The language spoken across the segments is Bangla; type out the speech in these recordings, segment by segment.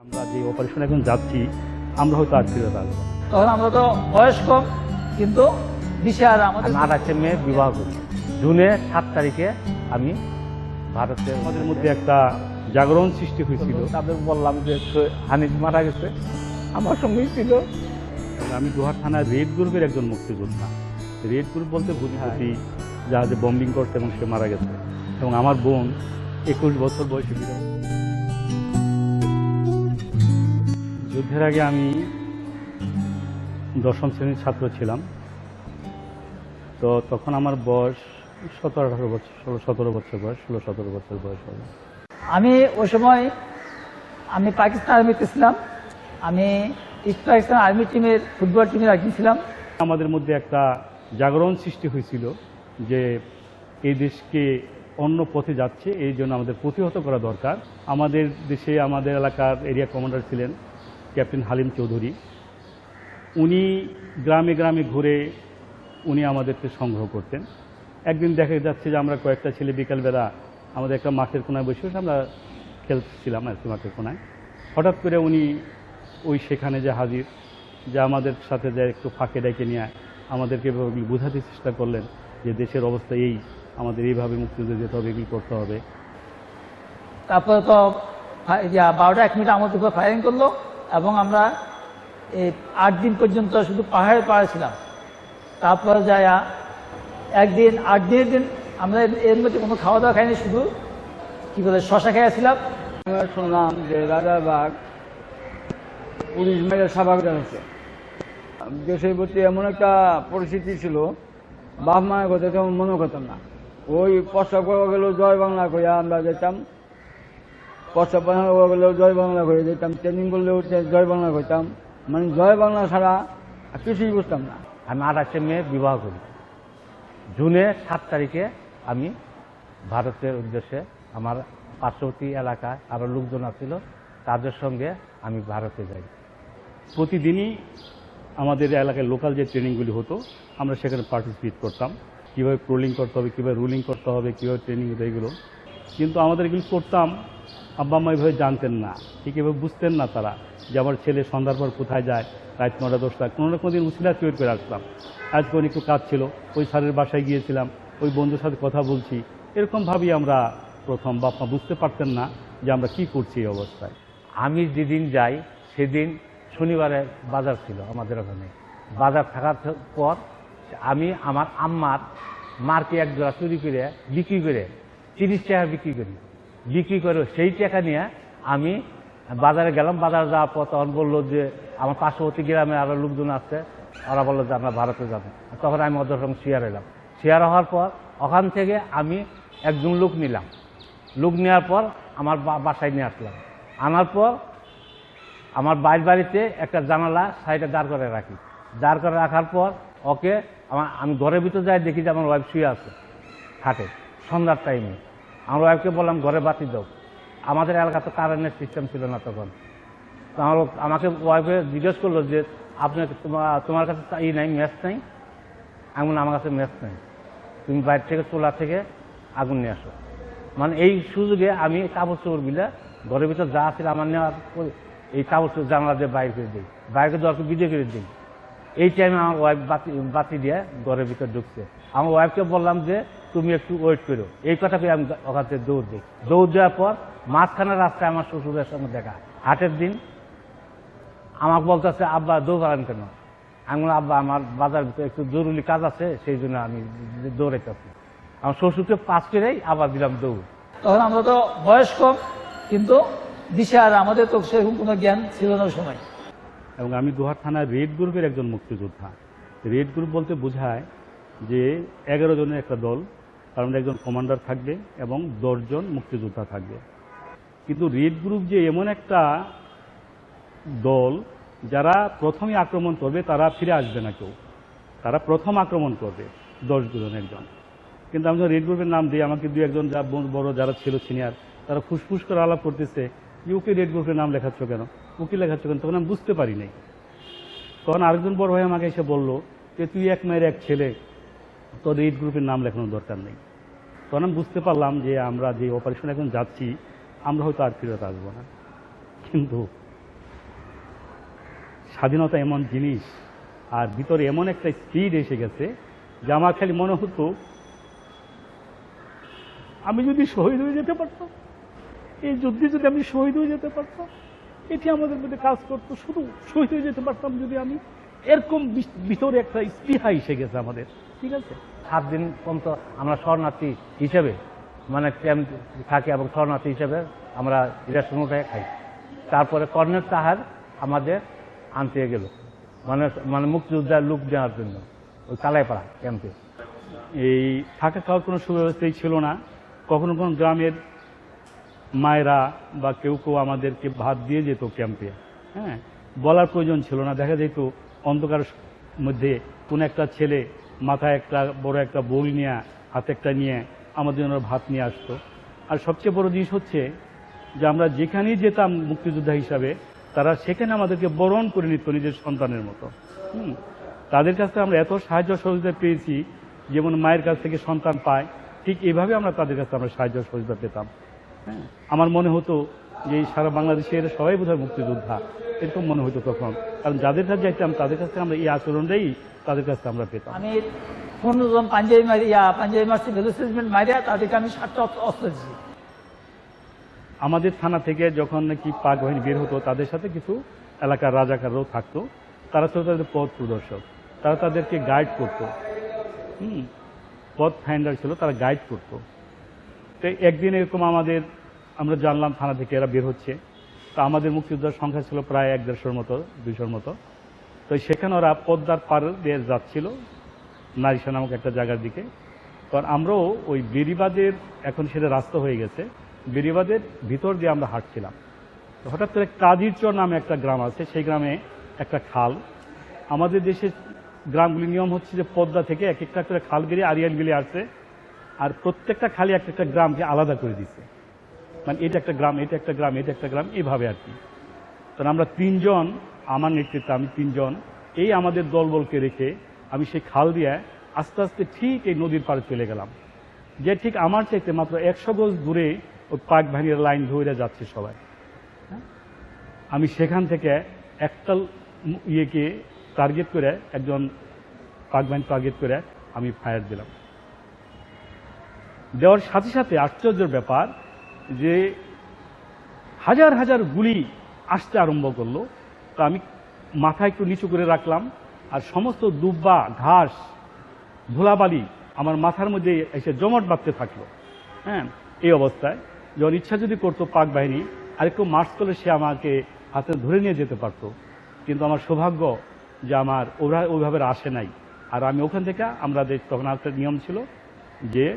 আমরা যে অপারেশন এখন যাচ্ছি আমরা হয়তো আর ফিরে না। তখন আমরা তো বয়স কম কিন্তু দিশে আর আমাদের আমি আঠাশে মে বিবাহ করি জুনে সাত তারিখে আমি ভারতের আমাদের মধ্যে একটা জাগরণ সৃষ্টি হয়েছিল। তাদের বললাম যে হানিফ মারা গেছে। আমার সঙ্গেই ছিল। আমি দোহার থানার রেড গ্রুপের একজন মুক্তিযোদ্ধা। রেড গ্রুপ বলতে বুঝি জাহাজে বম্বিং করতে এবং সে মারা গেছে। এবং আমার বোন একুশ বছর বয়সে বিধবা। যুদ্ধের আগে আমি দশম শ্রেণির ছাত্র ছিলাম। তো তখন আমার বয়স সতেরো আঠারো বছর ষোলো সতেরো বছর বয়স ষোলো সতেরো বছর বয়স হবে। আমি ওই সময় আমি পাকিস্তান আর্মিতে ছিলাম। আমি ইস্ট পাকিস্তান আর্মি টিমের ফুটবল টিমের একজন ছিলাম। আমাদের মধ্যে একটা জাগরণ সৃষ্টি হয়েছিল যে এই দেশকে অন্য পথে যাচ্ছে এই জন্য আমাদের প্রতিহত করা দরকার। আমাদের দেশে আমাদের এলাকার এরিয়া কমান্ডার ছিলেন ক্যাপ্টেন হালিম চৌধুরী। উনি গ্রামে গ্রামে ঘুরে উনি আমাদেরকে সংগ্রহ করতেন। একদিন দেখা যাচ্ছে যে আমরা কয়েকটা ছেলে বিকালবেলা আমাদের একটা মাঠের কোনায় বসে বসে আমরা খেলছিলাম আর কি মাঠের কোনায়। হঠাৎ করে উনি ওই সেখানে যে হাজির, যে আমাদের সাথে যে একটু ফাঁকে ডেকে নিয়ে আমাদেরকে বোঝাতে চেষ্টা করলেন যে দেশের অবস্থা এই, আমাদের এইভাবে মুক্তিযুদ্ধে যেতে হবে, এগুলি করতে হবে। তারপরে তো বারোটা এক মিনিট আমাদের উপর ফায়ারিং করল। এবং আমরা আট দিন পর্যন্ত শুধু পাহাড়ে পাহাড়ে ছিলাম। তারপরে যায়, একদিন, আট দিনের দিন আমরা এর- মধ্যে কোনো খাওয়া দাওয়া খাইনি, শুধু, কি বলে শশা খাইয়াছিলাম। আমরা শুনলাম যে রাজারবাগ পুলিশ মেরে সাবাক জানাচ্ছে দেশের প্রতি এমন একটা পরিস্থিতি ছিল, বাপ মায়ের কথা তেমন মনে করতাম না। ওই করা গেল, জয় বাংলা করে আমরা যেতাম। প্রস্তাব বানানো গেল জয় বাংলা করে যেতাম ট্রেনিং করলেও জয় বাংলা করতাম মানে জয় বাংলা ছাড়া কিছুই বুঝতাম না। আমি আঠাশে মে বিবাহ করি। জুনে সাত তারিখে আমি ভারতের উদ্দেশ্যে আমার পার্শ্ববর্তী এলাকায় আরও লোকজন আছিল, তাদের সঙ্গে আমি ভারতে যাই। প্রতিদিনই আমাদের এলাকায় লোকাল যে ট্রেনিংগুলি হতো, আমরা সেখানে পার্টিসিপেট করতাম। কীভাবে ক্রোলিং করতে হবে, কীভাবে রুলিং করতে হবে, কীভাবে ট্রেনিং হতো, এগুলো। কিন্তু আমাদের এগুলো করতাম, আব্বা আম্মা এভাবে জানতেন না। ঠিক এভাবে বুঝতেন না তারা যে আমার ছেলে সন্ধ্যার পর কোথায় যায়, রাত নটা দশটা, কোনো না কোনো দিন উচিলা তৈরি করে আসতাম আজকে অনেক একটু কাজ ছিল, ওই স্যারের বাসায় গিয়েছিলাম, ওই বন্ধুর সাথে কথা বলছি। এরকমভাবেই আমরা প্রথম বাপ মা বুঝতে পারতেন না যে আমরা কি করছি এই অবস্থায়। আমি যেদিন যাই, সেদিন শনিবারে বাজার ছিল আমাদের ওখানে। বাজার থাকার পর আমি আমার আম্মার মারকে এক জোড়া চুরি করে বিক্রি করে তিরিশ টাকা বিক্রি করি। বিক্রি করে সেই টাকা নিয়ে আমি বাজারে গেলাম, বাজারে যাওয়ার পর তখন বলল যে, আমার পার্শ্ববর্তী গ্রামে আরও লোকজন আছে, ওরা বলল যে, আমরা ভারতে যাব। তখন আমি ওদের সঙ্গে শেয়ার এলাম শেয়ার হওয়ার পর ওখান থেকে আমি একজন লোক নিলাম। লোক নেওয়ার পর আমার বাসায় নিয়ে আসলাম। আনার পর আমার বাইর বাড়িতে একটা জানালা সাইডে দাঁড় করে রাখি। দাঁড় করে রাখার পর ওকে আমার, আমি ঘরের ভিতর যাই দেখি যে আমার ওয়াইফ শুয়ে আছে, খাটে। সন্ধ্যার টাইমে আমার ওয়াইফকে বললাম ঘরে বাতি দাও। আমাদের এলাকা তো কারেন্টের সিস্টেম ছিল না তখন। তো আমার আমাকে ওয়াইফে জিজ্ঞেস করল যে আপনার তোমার কাছে ই নাই ম্যাচ নাই? বললাম, আমার কাছে ম্যাচ নাই। তুমি বাইরে থেকে চোলা থেকে আগুন নিয়ে আসো। মানে এই সুযোগে আমি কাপড় চোপড় বিলে ঘরের ভিতর যা ছিল আমার নেওয়ার এই কাপড় চোপড় জানলা দিয়ে বাইরে করে দিই। বাইরে দরকার ভিডিও করে দিই। এই টাইমে আমার ওয়াইফ বাতি বাতি দিয়ে ঘরের ভিতর ঢুকছে। আমার ওয়াইফকে বললাম যে, তুমি একটু ওয়েট করো। এই কথা আমি ওখান দৌড় দিই। দৌড় দেওয়ার পর মাঝখানে রাস্তায় আমার শ্বশুরের সঙ্গে দেখা। হাটের দিন আমাকে বলতেছে, আব্বা দৌড়ালেন কেন? আমি আব্বা, আমার বাজার ভিতরে একটু জরুরি কাজ আছে, সেই জন্য আমি দৌড়াইতেছি। আমার শ্বশুরকে পাস করেই আবার দিলাম দৌড়। তখন আমরা তো বয়স কম কিন্তু দিশে আর আমাদের তো সেরকম কোনো জ্ঞান ছিল না সময়। এবং আমি দোহার থানার রেড গ্রুপের একজন মুক্তিযোদ্ধা। রেড গ্রুপ বলতে বোঝায় যে এগারো জনের একটা দল, তার মধ্যে একজন কমান্ডার থাকবে এবং দশজন মুক্তিযোদ্ধা থাকবে। কিন্তু রেড গ্রুপ যে এমন একটা দল, যারা প্রথমে আক্রমণ করবে, তারা ফিরে আসবে না কেউ। তারা প্রথম আক্রমণ করবে দশ জনের একজন। কিন্তু আমি যখন রেড গ্রুপের নাম দিই, আমাকে দু একজন বড় যারা ছিল সিনিয়র তারা ফুসফুস করে আলাপ করতেছে। ওকে রেড গ্রুপের নাম লেখাচ্ছ কেন? ওকে লেখাচ্ছ কেন? তখন আমি বুঝতে পারি নাই। তখন আরেকজন বড় ভাই আমাকে এসে বলল যে, তুই এক মায়ের এক ছেলে, তোর রেড গ্রুপের নাম লেখানোর দরকার নেই। তখন আমি বুঝতে পারলাম যে, আমরা যে অপারেশন এখন যাচ্ছি, আমরা হয়তো আর ফিরত আসব না। কিন্তু স্বাধীনতা এমন জিনিস, আর ভিতরে এমন একটা স্পিড এসে গেছে, যে আমার খালি মনে হতো, আমি যদি শহীদ হয়ে যেতে পারতাম। এই যুদ্ধে যদি আমি শহীদ হয়ে যেতে পারতাম এটি আমাদের মধ্যে কাজ করতো। শুধু শহীদ হয়ে যেতে পারতাম যদি আমি। এরকম ভিত- ভিতরে একটা স্পৃহা এসে গেছে আমাদের। ঠিক আছে? সাত দিন পর্যন্ত আমরা শরণার্থী হিসেবে মানে ক্যাম্প থাকি এবং শরণার্থী হিসেবে আমরা রেশন উঠে খাই। তারপরে কর্নেল তাহার আমাদের আনতে গেল মানে মানে মুক্তিযোদ্ধার লুক দেওয়ার জন্য ওই কালাইপাড়া ক্যাম্পে। এই থাকা খাওয়ার কোনো সুব্যবস্থাই ছিল না। কখনো কোনো গ্রামের মায়েরা বা কেউ কেউ আমাদেরকে ভাত দিয়ে যেত ক্যাম্পে। হ্যাঁ বলার প্রয়োজন ছিল না। দেখা যেত অন্ধকার মধ্যে কোনো একটা ছেলে মাথায় একটা বড় একটা বোল নিয়ে, হাতে একটা নিয়ে আমাদের জন্য ভাত নিয়ে আসতো। আর সবচেয়ে বড় জিনিস হচ্ছে যে আমরা যেখানেই যেতাম মুক্তিযোদ্ধা হিসাবে, তারা সেখানে আমাদেরকে বরণ করে নিত নিজের সন্তানের মতো। হুম, তাদের কাছ থেকে আমরা এত সাহায্য সহযোগিতা পেয়েছি, যেমন মায়ের কাছ থেকে সন্তান পায়, ঠিক এভাবে আমরা তাদের কাছে আমরা সাহায্য সহযোগিতা পেতাম। হ্যাঁ আমার মনে হতো যে সারা বাংলাদেশের সবাই বোধহয় মুক্তিযোদ্ধা এরকম মনে হতো তখন। কারণ যাদের কাছে যাইতাম তাদের কাছ থেকে আমরা এই আচরণটাই তাদের কাছ থেকে আমরা পেতাম। আমি পনেরো জন পাঞ্জাবি মারিয়া পাঞ্জাবি মারছি ভ্যালু সেটমেন্ট মারিয়া তাদেরকে আমি সাতটা অস্ত্র- দিচ্ছি আমাদের থানা থেকে যখন নাকি পাক বাহিনী বের হতো তাদের সাথে কিছু এলাকার রাজাকাররাও থাকতো। তারা ছিল তাদের পথ প্রদর্শক। তারা তাদেরকে গাইড করতো। হুম পথ ফাইন্ডার ছিল তারা গাইড করতো। তো একদিন এরকম আমাদের, আমরা জানলাম থানা থেকে এরা বের হচ্ছে। তো আমাদের মুক্তিযোদ্ধার সংখ্যা ছিল প্রায় এক দেড়শোর মতো, দুইশোর মতো। তো সেখানে ওরা পদ্মার পার দিয়ে যাচ্ছিল নারিশা নামক একটা জায়গার দিকে। কারণ আমরাও ওই বেরিবাদের এখন সেটা রাস্তা হয়ে গেছে বেরিবাদের ভিতর দিয়ে আমরা হাঁটছিলাম। হঠাৎ করে কাদিরচর নামে একটা গ্রাম আছে, সেই গ্রামে একটা খাল। আমাদের দেশের গ্রামগুলির নিয়ম হচ্ছে যে পদ্মা থেকে এক একটা করে খাল গেলে আরিয়াল গেলে আসছে। আর প্রত্যেকটা খালি একটা একটা গ্রামকে আলাদা করে দিচ্ছে মানে এটা একটা গ্রাম, এটা একটা গ্রাম, এটা একটা গ্রাম এইভাবে আর কি। তখন আমরা তিনজন, আমার নেতৃত্বে আমি তিনজন, এই আমাদের দলবলকে রেখে আমি সেই খাল দিয়ে আস্তে আস্তে ঠিক এই নদীর পাড়ে চলে গেলাম। যে ঠিক আমার চাইতে মাত্র একশো গজ দূরে ওই পাক ভাঙির লাইন ধরে যাচ্ছে সবাই। হ্যাঁ? আমি সেখান থেকে একটা ইয়েকে টার্গেট করে, একজন পাক বাহিনী টার্গেট করে আমি ফায়ার দিলাম। দেওয়ার সাথে সাথে আশ্চর্যের ব্যাপার যে হাজার হাজার গুলি আসতে আরম্ভ করল। তা আমি মাথা একটু নিচু করে রাখলাম আর সমস্ত দুব্বা, ঘাস, ধুলাবালি আমার মাথার মধ্যে এসে জমাট বাঁধতে থাকল। হ্যাঁ এই অবস্থায় যখন ইচ্ছা যদি করতো পাক বাহিনী, আরেকটু মার্চ করলে সে আমাকে হাতে ধরে নিয়ে যেতে পারতো। কিন্তু আমার সৌভাগ্য যে আমার ওরা ওইভাবে আসে নাই। আর আমি ওখান থেকে আমাদের তখন একটা নিয়ম ছিল যে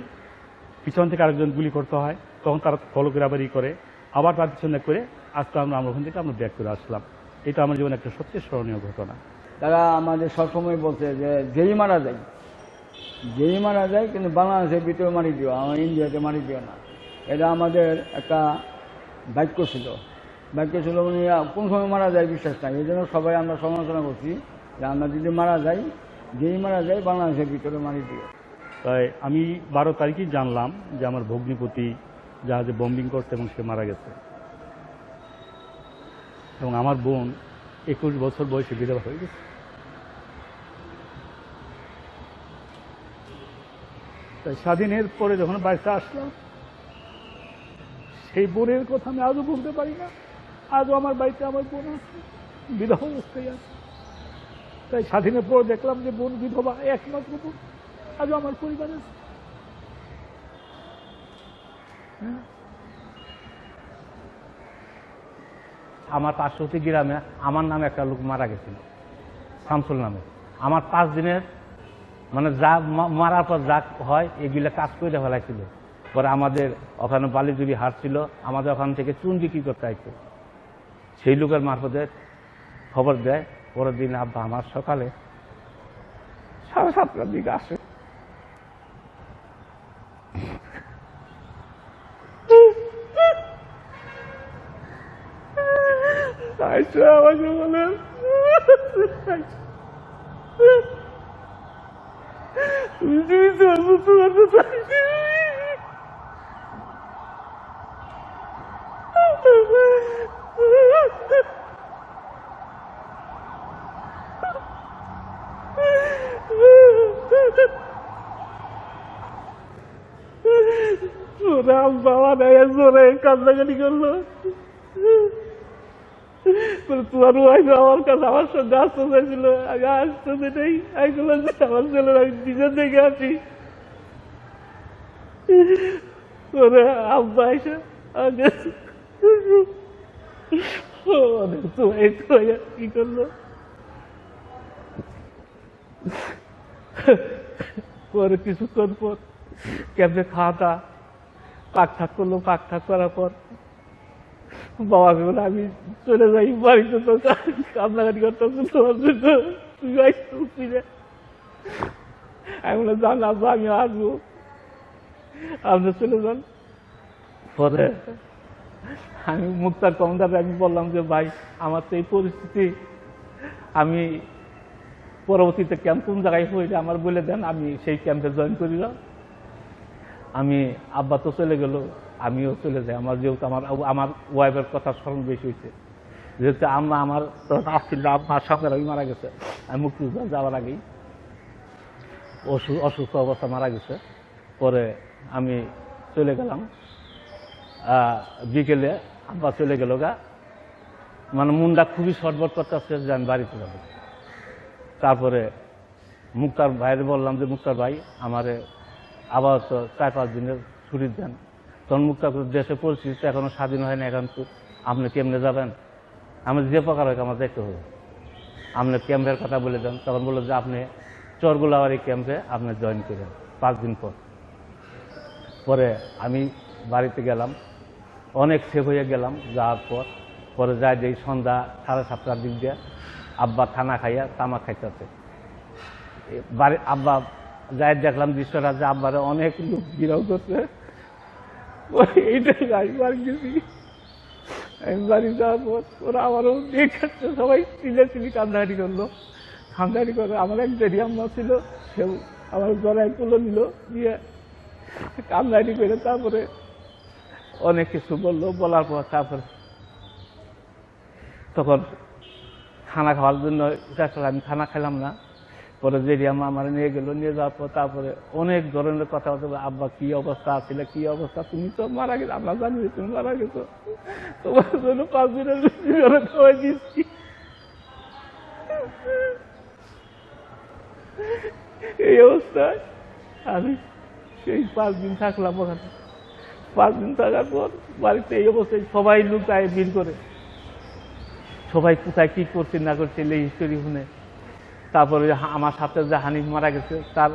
পিছন থেকে আরেকজন গুলি করতে হয়, তখন তারা ফলো করে, আবার করে আবার তার পিছনে করে আস্তে আমরা আমরা ওখান থেকে আমরা ব্যাক করে আসলাম। এটা আমার জীবনে একটা সবচেয়ে স্মরণীয় ঘটনা। তারা আমাদের সবসময় বলছে যে, যেই মারা যায়, যেই মারা যায়, কিন্তু বাংলাদেশের ভিতরে মারি দিও, আমার ইন্ডিয়াতে মারি দিও না। এটা আমাদের একটা বাক্য ছিল। বাক্য ছিল মানে কোন সময় মারা যায় বিশ্বাস নাই। এই জন্য সবাই আমরা সমালোচনা করছি যে, আমরা যদি মারা যাই, যেই মারা যায়, বাংলাদেশের ভিতরে মারি দিও। তাই আমি বারো তারিখই জানলাম যে আমার ভগ্নিপতি জাহাজে বম্বিং করতে এবং সে মারা গেছে। এবং আমার বোন একুশ বছর বয়সে বিধবা হয়ে গেছে। তাই স্বাধীনের পরে যখন বাড়িতে আসলাম, সেই বোনের কথা আমি আজও বলতে পারি না। আজও আমার বাড়িতে আমার বোন আছে, বিধবা অবস্থায় আছে। তাই স্বাধীনের পর দেখলাম যে বোন বিধবা, একমাত্র বোন। আজও আমার পরিবার আছে। আমার পার্শ্ববর্তী গ্রামে আমার নামে একটা লোক মারা গেছিল, শামসুল নামে। আমার পাঁচ দিনের মানে যা মারার পর যা হয়, এগুলো কাজ করে ফেলাইছিল। পরে আমাদের ওখানে বালিজুরি হাট ছিল, আমাদের ওখান থেকে চুন বিক্রি করতে আইতো সেই লোকের মারফতে খবর দেয়, পরের দিন আব্বা আমার সকালে সাড়ে সাতটার দিকে আসে। আমাকে বলে তুমি জীবিত আছো তোমার তো বাবা নাই জোরে করল। তোমার ওয়াইফ আমার কাছে আমার সঙ্গে আসতে চাইছিল। আগে আসতে দেটাই আমি বললাম আমার ছেলের আমি নিজের দেখে ওরে আব্বা এসে আগে একটু কি করল? পরে কিছুক্ষণ পর ক্যাম্পে খাওয়া দাওয়া? পাক থাক করল, পাক থাক করার পর বাবাকে বলে, আমি চলে যাই, বাড়িতে তো কান্নাকাটি করতেছে তোমার জন্য। তুই আসছিস না আমি বলে যান আব্বা, আমি আসব। আপনি চলে যান। পরে আমি মুক্তার কমদারে আমি বললাম যে, ভাই, আমার তো এই পরিস্থিতি, আমি পরবর্তীতে ক্যাম্প কোন জায়গায় হয়েছে আমার বলে দেন, আমি সেই ক্যাম্পে জয়েন করি আমি, আব্বা তো চলে গেল। আমিও চলে যাই। আমার যেহেতু আমার আমার ওয়াইফের কথা স্মরণ বেশি হয়েছে। যেহেতু আম্মা আমার আসছিল আমার সঙ্গে আমি মারা গেছে। আমি মুক্তিযুদ্ধ যাওয়ার আগেই অসু অসুস্থ অবস্থা মারা গেছে। পরে আমি চলে গেলাম। বিকেলে আব্বা চলে গেল গা। মানে মুন্ডা খুবই শর্টবট করতেছে যে আমি বাড়িতে যাব। তারপরে মুক্তার ভাইয়ের বললাম যে, মুক্তার ভাই, আমারে আবার চার পাঁচ দিনের ছুটি দেন। তখন মুক্তার দেশের পরিস্থিতি তো এখনও স্বাধীন হয় না এখন আপনি কেমনে যাবেন? আমি যে প্রকার হয় আমার দেখতে হবে। আপনি ক্যাম্পের কথা বলে দেন, তখন বলল যে আপনি চরগুলাবাড়ি ক্যাম্পে আপনি জয়েন করেন, পাঁচ দিন পর। পরে আমি বাড়িতে গেলাম, অনেক সেভ হয়ে গেলাম, যাওয়ার পর। পরে যাই যে সন্ধ্যা সাড়ে সাতটার দিক দিয়ে আব্বা খানা খাইয়া তামাক খাইতেছে। বাড়ি আব্বা যাই দেখলাম দৃশ্যটা যে আব্বারে অনেক লোক বিরাও করছে। এইটাই আমি বাড়ি গেছি। আমি পর ওরা আমারও দেখাচ্ছে সবাই চিলে চিলি কান্দাহাটি করল। কান্দাহাটি করে, আমার এক দেরি ছিল, সেও আমার গলায় তুলে নিল, দিয়ে কান্দাহাটি করে তারপরে অনেক কিছু বলল, বলার পর তারপরে তখন খানা খাওয়ার জন্য আমি খানা খেলাম না। পরে জেরি আম্মা আমার নিয়ে গেল নিয়ে যাওয়ার পর তারপরে অনেক ধরনের কথা হবে, আব্বা কি অবস্থা? ছিল কি অবস্থা? তুমি তো মারা গেছো আমরা জানি তুমি মারা গেছো। তোমার জন্য পাঁচ দিনের দিচ্ছি। এই অবস্থায় আমি সেই পাঁচ দিন থাকলাম ওখানে। পাঁচ দিন থাকার পর বাড়িতে এই অবস্থায় সবাই লোক আয় ভিড় করে। সবাই কোথায় কি করছে না করছে এই হিস্টোরি শুনে। তারপরে আমার সাথে যে হানিফ মারা গেছে, তার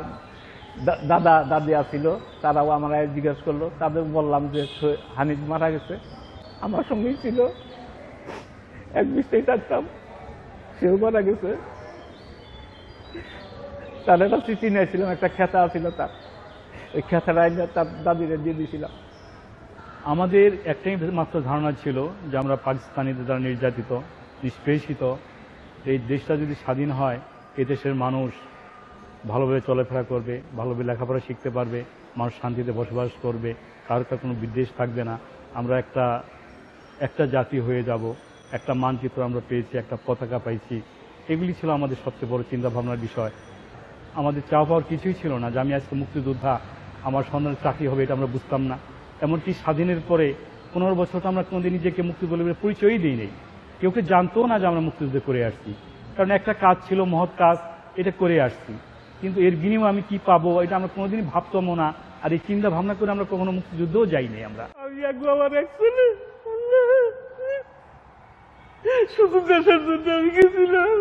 দাদা, দাদি আসছিল তারাও আমার জিজ্ঞেস করল, তাদের বললাম যে হানিফ মারা গেছে। আমার সঙ্গেই ছিল। এক বৃষ্টেই থাকতাম, সেও মারা গেছে। তার একটা স্মৃতি নিয়েছিলাম, একটা খেতা ছিল তার। ওই খেতাটা এনে তার দাদিরে দিয়ে দিয়েছিলাম আমাদের একটাই মাত্র ধারণা ছিল যে আমরা পাকিস্তানিদের দ্বারা নির্যাতিত, নিষ্পেষিত, এই দেশটা যদি স্বাধীন হয় এই দেশের মানুষ ভালোভাবে চলাফেরা করবে, ভালোভাবে লেখাপড়া শিখতে পারবে, মানুষ শান্তিতে বসবাস করবে, কারোর কাছে কোনো বিদ্বেষ থাকবে না। আমরা একটা একটা জাতি হয়ে যাব, একটা মানচিত্র আমরা পেয়েছি, একটা পতাকা পাইছি। এগুলি ছিল আমাদের সবচেয়ে বড় চিন্তা ভাবনার বিষয়। আমাদের চাওয়া পাওয়ার কিছুই ছিল না যে আমি আজকে মুক্তিযোদ্ধা, আমার সন্তানের চাকরি হবে এটা আমরা বুঝতাম না। এমনকি স্বাধীনের পরে পনেরো বছর তো আমরা কোনোদিন নিজেকে মুক্তি বলে পরিচয়ই দিই নেই কেউ কেউ জানতো না যে আমরা মুক্তিযুদ্ধ করে আসছি। কারণ একটা কাজ ছিল, মহৎ কাজ, এটা করে আসছি। কিন্তু এর বিনিময়ে আমি কি পাবো, এটা আমরা কোনোদিনই ভাবতামও না, আর এই চিন্তা ভাবনা করে আমরা কখনো মুক্তিযুদ্ধও যাইনি আমরা। শুধু দেশের জন্য আমি গেছিলাম।